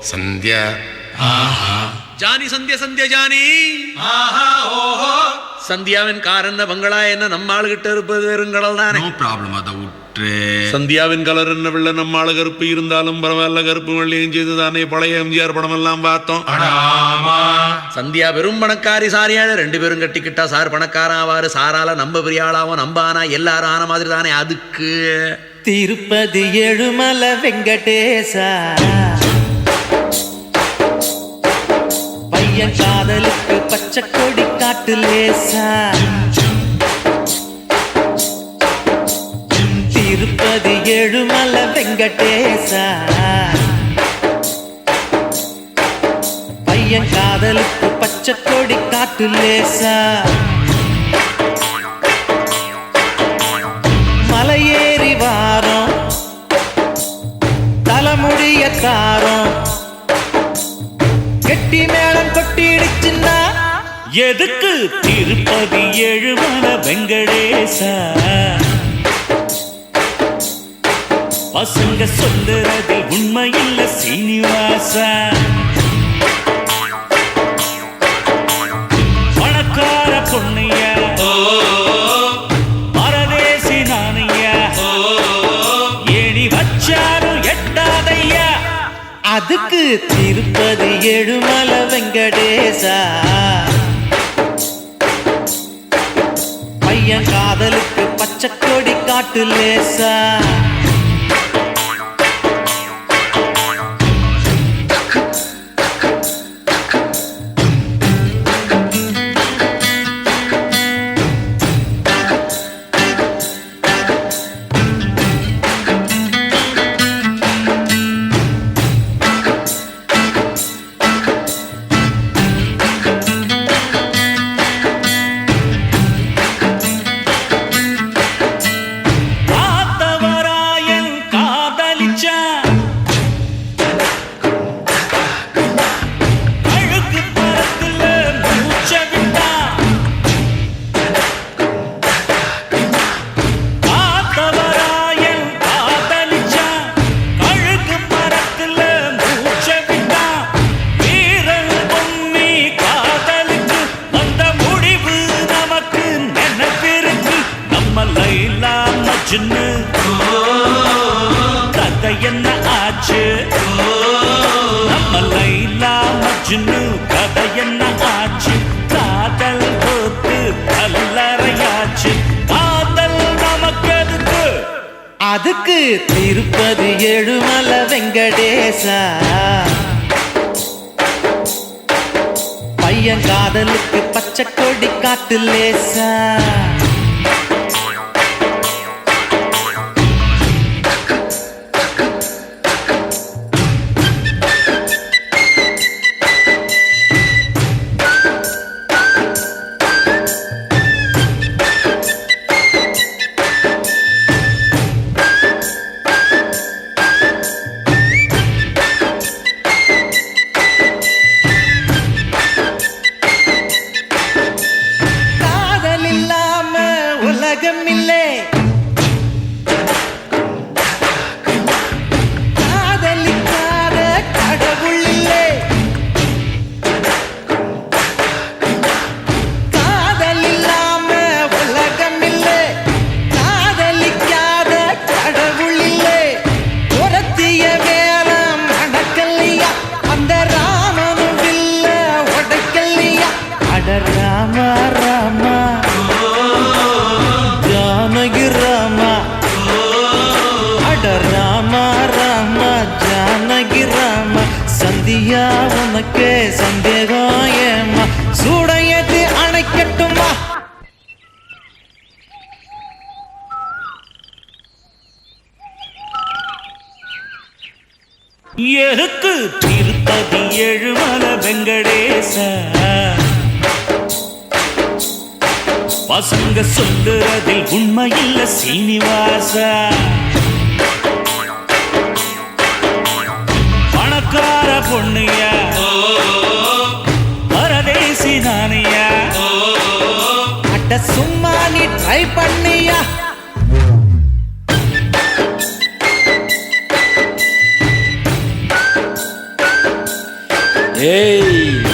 Sandhya. Johnny Sandhya Sandhya Johnny. சந்தியாவின் car என்ன பங்களா என்ன நம்ம ஆளுகிட்ட இருப்பது வெறுங்கடல் தானே? நோ ப்ராப்ளம் அதை விட்டு சந்தியாவின் கலர் என்ன வெள்ள நம்ம ஆளு கருப்பு இருந்தாலும் பரவாயில்ல கருப்பு வெள்ளையும் செய்து தானே பழைய எம்ஜிஆர் படம் எல்லாம் பார்த்தோம் ஆமா. சந்தியா பெரும் பணக்காரி சாரியாள ரெண்டு பேரும் கட்டிக்கிட்டா சார் பணக்காரன் ஆவாரு. சாரால நம்ம பெரிய ஆளாவும் நம்ம ஆனா எல்லாரும் ஆன மாதிரி தானே அதுக்கு. திருப்பதி ஏழுமல வெங்கடேசா. பச்சை கொடி காட்டு லேசா திருப்பதி ஏழுமல வெங்கடேசா? பையன் காதலுக்கு பச்சை கொடி காட்டு லேசா மலையேறி வாரம். தலைமுடிய காரம் கெட்டி மேளம் எதுக்கு திருப்பதி எழுமல வெங்கடேசா? பசங்க சொல்லுறது உண்மையில் சீனிவாசா? பணக்கார பொண்ணையா? பரதேசி நானையா ஏணி வச்சாரும் எட்டாதையா? அதுக்கு திருப்பதி எழுமல வெங்கடேசா? என் காதலுக்கு பச்சை கொடி காட்டு லேசா. மஜ்னு கதை ஆச்சு? காதல் போத்து கல்லறையாச்சு. காதல் நமக்கு எதுக்கு? அதுக்கு திருப்பதி எழுமல வெங்கடேசா. பையன் காதலுக்கு பச்சை கொடி காத்து லேசா. உலகம் இல்லை எதுக்கு திருப்பதி எழுமல வெங்கடேச. பசங்க சொல்லுறதில் உண்மையில்ல சீனிவாச. பணக்கார பொண்ணுயா பரதேசி நானையா அட்ட சும்மா நீ ட்ரை பண்ணியா? Hey!